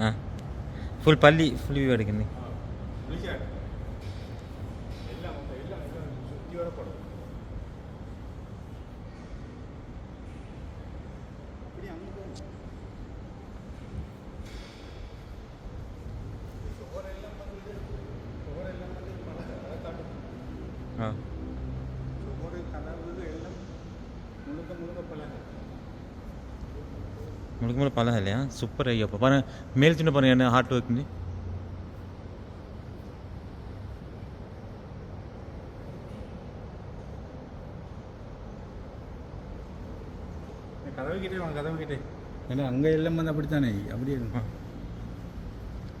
ஆ full பள்ளி full view எடுக்குது விழிச்சாடு எல்லாம் வந்து எல்லாம் எல்லாம் சுற்றி வரப்படும் அப்படி அங்கே போகும் சுவரெல்லாம் வந்து சுவரெல்லாம் வந்து பழக அதை காட்டும் ஆ சுவர் கதவு எல்லாம் முழுக்க முழுக்க பழக முழுக்க முழுக்க பழம் இல்லையா? சூப்பர் ஐயா. அப்போ பாருங்க மேல் சின்ன பாருங்க என்ன ஹார்ட் ஒர்க் கதவு கிட்டே வாங்க கதவு கிட்டே. ஏன்னா அங்கே எல்லாம் வந்து அப்படித்தானே? அப்படியே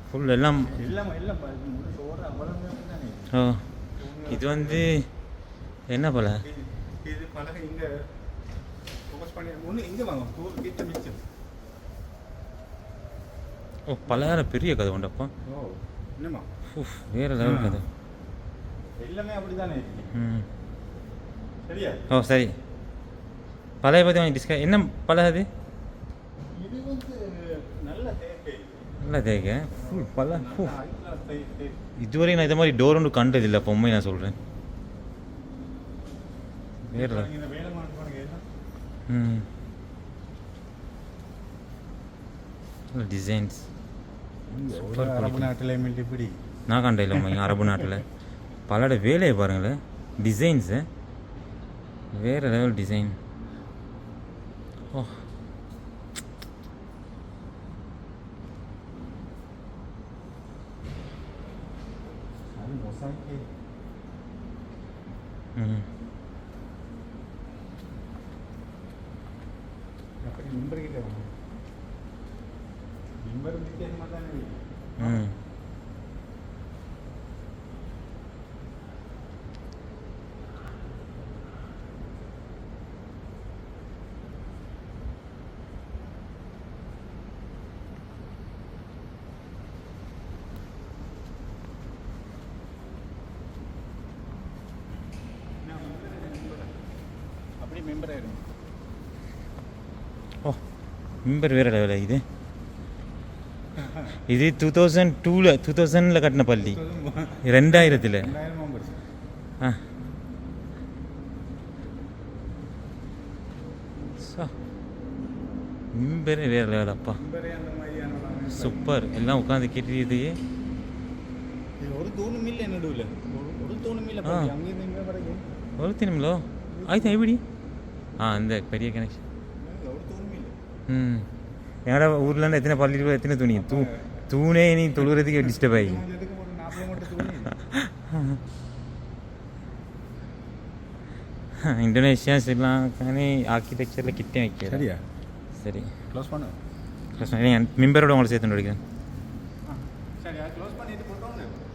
ஃபுல் எல்லாம். எல்லாம் ஓ இது வந்து என்ன பழ இது பலகை இங்கே ஃபோக்கஸ் பண்ணி ஒன்று இங்கே வாங்க கிட்ட மிச்சம். ஓ பலகார பெரிய கதை உண்டப்பா என்னம்மா? வேற லெவல் கதை. எல்லாமே அப்படித்தானே இருக்கு. ம். சரியா? ஓ சரி. பழைய பற்றி வாங்கி டிஸ்க என்ன பழம் அது? இது வந்து நல்ல தேக்கை. நல்லா தேக்க? ஃபுல் பல இதுவரையும் நான் இது மாதிரி டோர் ஒன்று கண்டது இல்லை பொம்மை நான் சொல்கிறேன் வேற ம். டிசைன்ஸ் அரபு. நாட்டில் எம்எல்டி பிடி நான் கண்ட இல்லை அரபு நாட்டில் பலட வேலையை பாருங்களேன் டிசைன்ஸு வேறு லெவல் டிசைன் ஓ அப்படி மிம்பர் கிட்ட வாங்க மிம்பர் வித்தியாசமாக தானே இருக்கு. ம் அப்படி மெம்பர் ஆயிடும் ஓ மிம்பர் வேறு லெவல் இது இது டூ தௌசண்ட் டூவில் டூ தௌசண்டில் கட்டின பள்ளி. ரெண்டாயிரத்தில் ஆ. சா. மிம்பரே வேறு லெவல் அப்பா மெம்பரே அந்த மாதிரியான சூப்பர் எல்லாம் உட்காந்து கேட்டுது ஒரு தூணும் இல்லை நடுவில் ஒரு தூணும் ஒரு ஆயிடுச்சு எப்படி ஆ அந்த பெரிய கனெக்ஷன் ம். ഞങ്ങളുടെ ഊരിലാണ് എത്തിന പള്ളിയിൽ എത്തിന തുണി തൂ തൂണേ ഇനി തൊഴിലുറത്തേക്ക് ഡിസ്റ്റർബായി இந்தோனேஷியா ஸ்ரீலங்கானே ஆர்கிடெக்சரில் கிட்டே வைக்க சரியா சரி க்ளோஸ் பண்ணு க்ளோஸ் பண்ணி மெம்பரோட உங்களை சேர்த்து நடிக்கிறேன் சரி க்ளோஸ் பண்ணிட்டு போட்டோம்